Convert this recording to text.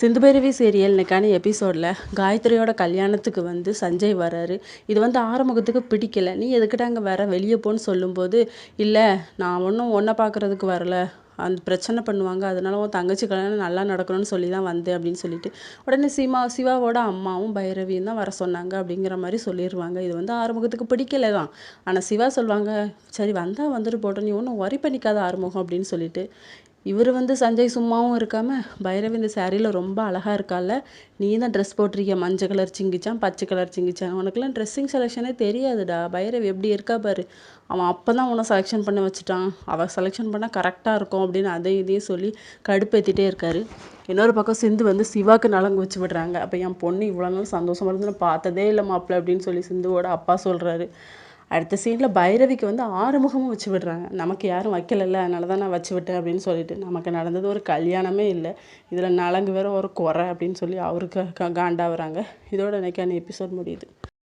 Sindhu Bhairavi serial இன்னைக்கான எபிசோடில் காயத்ரியோட கல்யாணத்துக்கு வந்து சஞ்சய் வராரு இது வந்து ஆரம்பத்துக்கு பிடிக்கல. நீ எதுக்கிட்ட அங்கே வர? வெளியே போன்னு சொல்லும்போது இல்லை நான் ஒன்றும் ஒன்றை பார்க்குறதுக்கு வரல. அந்த பிரச்சனை பண்ணுவாங்க. அதனால உன் தங்கச்சி கல்யாணம் நல்லா நடக்கணும்னு சொல்லி தான் வந்தேன் அப்படின்னு சொல்லிட்டு. உடனே சிமா சிவாவோட அம்மாவும் பைரவியும் தான் வர சொன்னாங்க அப்படிங்கிற மாதிரி சொல்லிடுவாங்க இது வந்து ஆறுமுகத்துக்கு பிடிக்கல தான் ஆனால் சிவா சொல்லுவாங்க சரி வந்தால் வந்துட்டு போட்டோம். நீ ஒன்றும் ஒரி பண்ணிக்காத ஆறுமுகம் அப்படின்னு சொல்லிட்டு. இவர் வந்து சஞ்சய் சும்மாவும் இருக்காமல் பைரவி இந்த சேரீயில் ரொம்ப அழகாக இருக்கால. நீ தான் ட்ரெஸ் போட்டிருக்கிய? மஞ்சள் கலர் சிங்கிச்சான் பச்சை கலர் சிங்கிச்சான். உனக்குலாம் ட்ரெஸ்ஸிங் செலெக்ஷனே தெரியாதுடா. பைரவி எப்படி இருக்கா பாரு. அவன் அப்போ தான் உன்னை செலெக்ஷன் பண்ண வச்சுட்டான். அவள் செலெக்ஷன் பண்ணால் கரெக்டாக இருக்கும் அப்படின்னு அதையும் இதையும் சொல்லி கடுப்பேற்றிட்டே இருக்காரு. இன்னொரு பக்கம் சிந்து வந்து சிவாக்கு நலங்கு வச்சு விடுறாங்க. அப்போ என் பொண்ணு இவ்வளோ நாள் சந்தோஷமாக இருந்து நான் பார்த்ததே இல்லை மாப்பிள்ள அப்படின்னு சொல்லி சிந்துவோட அப்பா சொல்கிறாரு அடுத்த சீனில் பைரவிக்கு வந்து ஆறுமுகமும் வச்சு விடுறாங்க. நமக்கு யாரும் வைக்கலல்ல அதனால தான் நான் வச்சு விட்டேன் அப்படின்னு சொல்லிட்டு. நமக்கு நடந்தது ஒரு கல்யாணமே இல்லை. இதில் நலங்கு வேற ஒரு குறை அப்படின்னு சொல்லி அவருக்கு காண்டாகிறாங்க இதோட இன்றைக்கான எபிசோட் முடியுது.